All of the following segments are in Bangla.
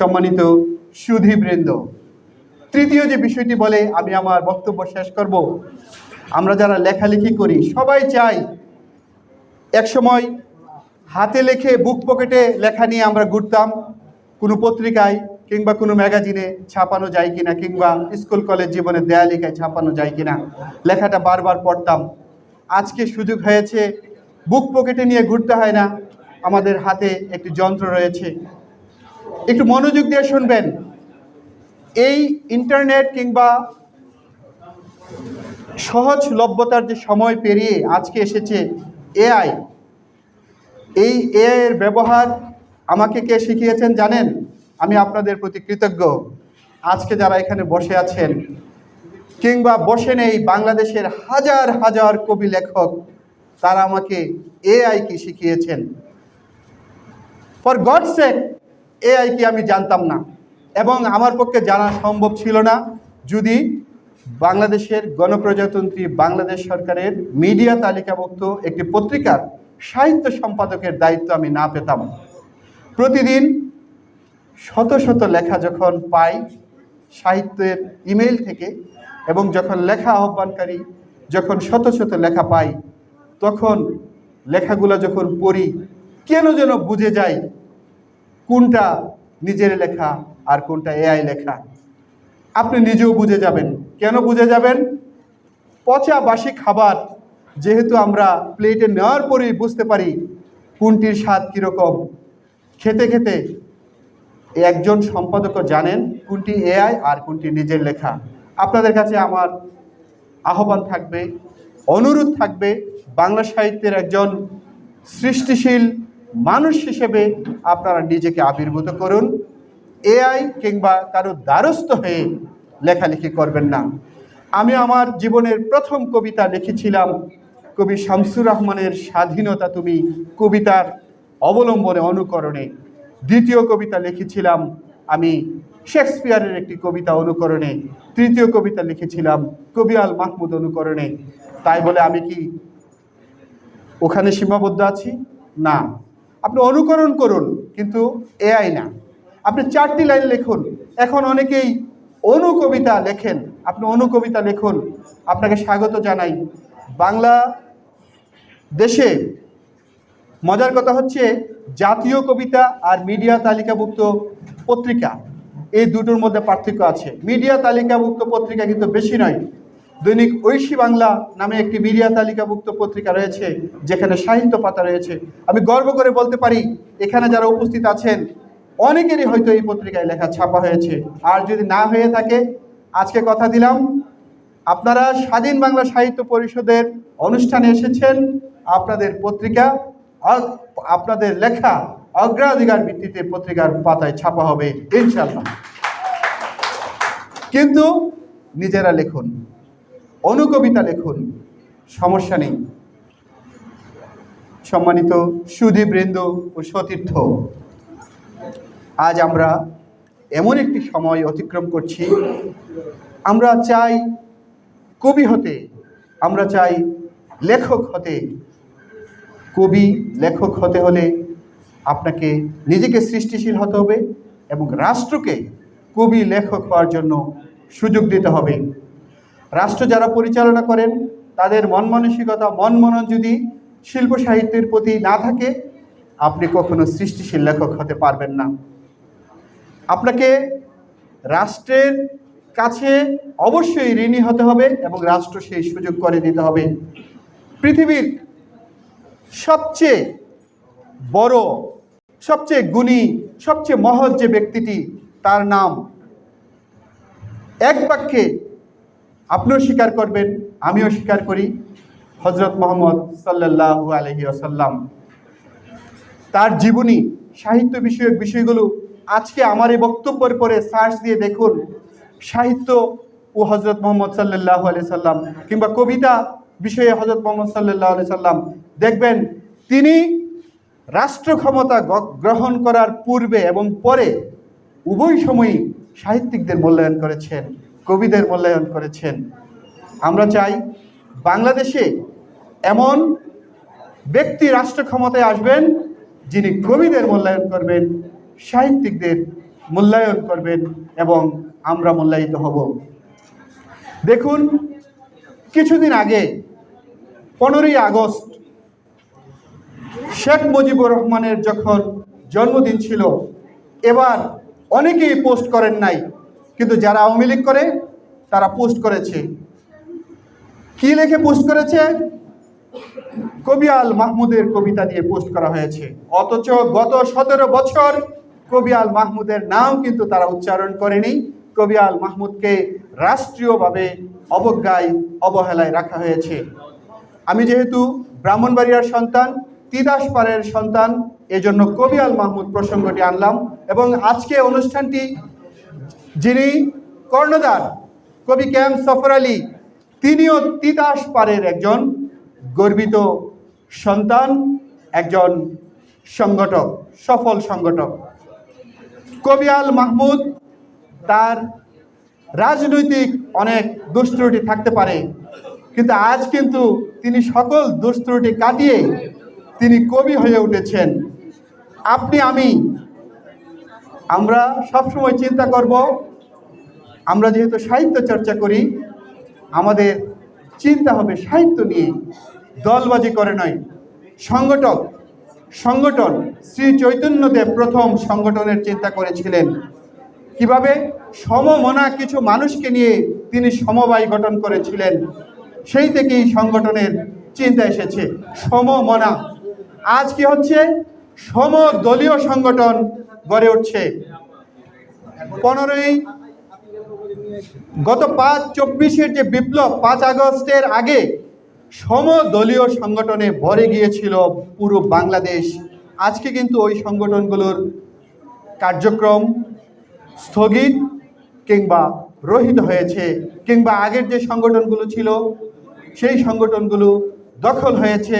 সম্মানিত সুধীবৃন্দ। তৃতীয় যে বিষয়টি বলে আমি আমার বক্তব্য শেষ করব, আমরা যারা লেখালেখি করি, সবাই চাই একসময় হাতে লেখে বুক পকেটে লেখা নিয়ে আমরা ঘুরতাম, কোনো পত্রিকায় কিংবা কোনো ম্যাগাজিনে ছাপানো যায় কিনা, কিংবা স্কুল, কলেজ জীবনে দেয়ালিকায় ছাপানো যায় কিনা, লেখাটা বারবার পড়তাম। আজকে সুযোগ হয়েছে, বুক পকেটে নিয়ে ঘুরতে হয় না, আমাদের হাতে একটি যন্ত্র রয়েছে। একটু মনোযোগ দিয়ে শুনবেন। এই ইন্টারনেট কিংবা সহজলভ্যতার যে সময় পেরিয়ে আজকে এসেছে এআই, এই এআই এর ব্যবহার আমাকে কে শিখিয়েছেন জানেন? আমি আপনাদের প্রতি কৃতজ্ঞ। আজকে যারা এখানে বসে আছেন, কিংবা বসে নেই বাংলাদেশের হাজার হাজার কবি লেখক, তারা আমাকে এআই কি শিখিয়েছেন? ফর গড সেক এআই কি আমি জানতাম না। এবং আমার পক্ষে জানা সম্ভব ছিল না যদি বাংলাদেশের গণপ্রজাতন্ত্রী বাংলাদেশ সরকারের মিডিয়া তালিকাভুক্ত একটি পত্রিকার সাহিত্য সম্পাদকের দায়িত্ব আমি না পেতাম। প্রতিদিন শত শত লেখা যখন পাই সাহিত্যের ইমেল থেকে এবং যখন লেখা আহ্বানকারী যখন শত শত লেখা পাই, তখন লেখাগুলো যখন পড়ি, কেন যেন বুঝে যায় কোনটা নিজের লেখা আর কোনটা এআই লেখা? আপনি নিজেও বুঝে যাবেন। কেন বুঝে যাবেন? পচা বাসি খাবার, যেহেতু আমরা প্লেটে নেওয়ার পরেই বুঝতে পারি কোনটির স্বাদ কীরকম। খেতে খেতে একজন সম্পাদকও জানেন কোনটি এআই আর কোনটি নিজের লেখা। আপনাদের কাছে আমার আহ্বান থাকবে, অনুরোধ থাকবে, বাংলা সাহিত্যের একজন সৃষ্টিশীল মানুষ হিসেবে আপনারা নিজেকে আবির্ভূত করুন। এআই কিংবা কারও দ্বারস্থ হয়ে লেখালেখি করবেন না। আমি আমার জীবনের প্রথম কবিতা লিখেছিলাম, কবি শামসুর রহমানের স্বাধীনতা তুমি কবিতার অবলম্বনে অনুকরণে। দ্বিতীয় কবিতা লিখেছিলাম আমি শেক্সপিয়ারের একটি কবিতা অনুকরণে। তৃতীয় কবিতা লিখেছিলাম কবি আল মাহমুদ অনুকরণে। তাই বলে আমি কি ওখানে সীমাবদ্ধ আছি? না। আপনি অনুকরণ করুন, কিন্তু এআই না। আপনি চারটি লাইন লিখুন। এখন অনেকেই অনুকবিতা লেখেন। আপনি অনুকবিতা লিখুন। আপনাকে স্বাগত জানাই। বাংলা দেশে মজার কথা হচ্ছে, জাতীয় কবিতা আর মিডিয়া তালিকাভুক্ত পত্রিকা, এই দুটোর মধ্যে পার্থক্য আছে। মিডিয়া তালিকাভুক্ত পত্রিকা কিন্তু বেশি নয় দৈনিক ঐশী বাংলা নামে একটি মিডিয়া তালিকাভুক্ত পত্রিকা রয়েছে, যেখানে সাহিত্য পাতা রয়েছে। আমি গর্ব করে বলতে পারি, এখানে যারা উপস্থিত আছেন, অনেকেরই হয়তো এই পত্রিকায় লেখা ছাপা হয়েছে। আর যদি না হয়ে থাকে, আজকে কথা দিলাম, আপনারা স্বাধীন বাংলা সাহিত্য পরিষদের অনুষ্ঠানে এসেছেন, আপনাদের পত্রিকা আপনাদের লেখা অগ্রাধিকার ভিত্তিতে পত্রিকার পাতায় ছাপা হবে ইনশাল্লাহ কিন্তু নিজেরা লিখুন। অনুকবিতা লিখুন। সমস্যা নেই। সম্মানিত সুধীবৃন্দ ও সতীর্থ, আজ আমরা এমন একটি সময় অতিক্রম করছি। আমরা চাই কবি হতে, আমরা চাই লেখক হতে। কবি, লেখক হতে হলে আপনাকে নিজেকে সৃষ্টিশীল হতে হবে এবং রাষ্ট্রকে কবি, লেখক হওয়ার জন্য সুযোগ দিতে হবে। রাষ্ট্র যারা পরিচালনা করেন, তাদের মন মানসিকতা, মন মনন যদি শিল্প সাহিত্যের প্রতি না থাকে, আপনি কখনো সৃষ্টিশীল লেখক হতে পারবেন না। আপনাকে রাষ্ট্রের কাছে অবশ্যই ঋণী হতে হবে এবং রাষ্ট্র সেই সুযোগ করে দিতে হবে। পৃথিবীর সবচেয়ে বড়, সবচেয়ে গুণী, সবচেয়ে মহৎ যে ব্যক্তিটি, তার নাম এক বাক্যে আপনিও স্বীকার করবেন, আমিও স্বীকার করি। হজরত মোহাম্মদ সাল্লাহ আলহি আসাল্লাম তার জীবনী, সাহিত্য বিষয়ক বিষয়গুলো আজকে আমার এই বক্তব্যের পরে সার্চ দিয়ে দেখুন। সাহিত্য ও হজরত মোহাম্মদ সাল্লাহ আলি সাল্লাম কিংবা কবিতা বিষয়ে হজরত মোহাম্মদ সাল্লাহ আলি সাল্লাম দেখবেন, তিনি রাষ্ট্র ক্ষমতা গ্রহণ করার পূর্বে এবং পরে উভয় সময়ই সাহিত্যিকদের মূল্যায়ন করেছেন। কবিদের মূল্যায়ন করেছেন। আমরা চাই বাংলাদেশে এমন ব্যক্তি রাষ্ট্র ক্ষমতায় আসবেন, যিনি কবিদের মূল্যায়ন করবেন, সাহিত্যিকদের মূল্যায়ন করবেন এবং আমরা মূল্যায়িত হব। দেখুন, কিছুদিন আগে, পনেরোই আগস্ট, শেখ মুজিবুর রহমানের যখন জন্মদিন ছিল, এবার অনেকেই পোস্ট করেন নাই। কিন্তু যারা আওয়ামী লীগ করে, তারা পোস্ট করেছে। কি লিখে পোস্ট করেছে? কবি আল মাহমুদের কবিতা দিয়ে পোস্ট করা হয়েছে। অথচ গত সতেরো বছর কবি আল মাহমুদের নাম কিন্তু তারা উচ্চারণ করেনি। কবি আল মাহমুদকে রাষ্ট্রীয়ভাবে অবজ্ঞায়, অবহেলায় রাখা হয়েছে। আমি যেহেতু ব্রাহ্মণবাড়িয়ার সন্তান, তিতাস পাড়ের সন্তান, এজন্য কবি আল মাহমুদ প্রসঙ্গটি আনলাম এবং আজকে অনুষ্ঠানটি যিনি কর্ণধার কবি ক্যাম সফর আলী, তিনিও তিতাস পারের একজন গর্বিত সন্তান, একজন সংগঠক, সফল সংগঠক। কবি আল মাহমুদ, তার রাজনৈতিক অনেক দুষ্ট্রুটি থাকতে পারে, কিন্তু আজ কিন্তু তিনি সকল দুষ্ট্রুটি কাটিয়ে তিনি কবি হয়ে উঠেছেন। আপনি, আমি আমরা সবসময় চিন্তা করব, আমরা যেহেতু সাহিত্য চর্চা করি, আমাদের চিন্তা হবে সাহিত্য নিয়ে, দলবাজি করে নয়, সংগঠক, সংগঠন, শ্রী চৈতন্যদেব প্রথম সংগঠনের চিন্তা করেছিলেন। কীভাবে সমমনা কিছু মানুষকে নিয়ে তিনি সমবায় গঠন করেছিলেন, সেই থেকেই সংগঠনের চিন্তা এসেছে, সমমনা। আজ কি হচ্ছে? সমদলীয় সংগঠন গড়ে উঠছে। পনেরোই গত পাঁচ চব্বিশের যে বিপ্লব, পাঁচ আগস্টের আগে সমদলীয় সংগঠনে ভরে গিয়েছিল পুরো বাংলাদেশ। আজকে কিন্তু ওই সংগঠনগুলোর কার্যক্রম স্থগিত কিংবা রহিত হয়েছে, কিংবা আগের যে সংগঠনগুলো ছিল, সেই সংগঠনগুলো দখল হয়েছে,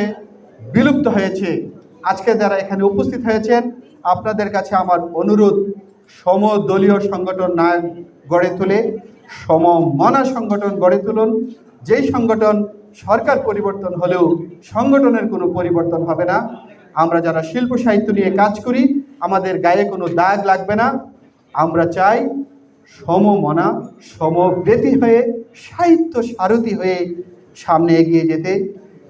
বিলুপ্ত হয়েছে। আজকে যারা এখানে উপস্থিত হয়েছেন আপনাদের কাছে আমার অনুরোধ, সমদলীয় সংগঠন না গড়ে তুলে, সমমনা সংগঠন গড়ে তুলুন। যেই সংগঠন সরকার পরিবর্তন হলেও সংগঠনের কোনো পরিবর্তন হবে না। আমরা যারা শিল্প সাহিত্য নিয়ে কাজ করি, আমাদের গায়ে কোনো দাগ লাগবে না। আমরা চাই সমমনা সমব্যতি হয়ে, সাহিত্য সারথি হয়ে সামনে এগিয়ে যেতে।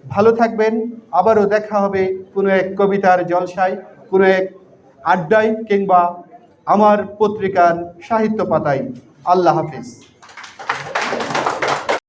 ভালো থাকবেন। আবারও দেখা হবে কোনো এক কবিতার জলসায়, কোনো এক আড্ডায় কিংবা আমার পত্রিকার সাহিত্য পাতায়। আল্লাহ হাফিজ।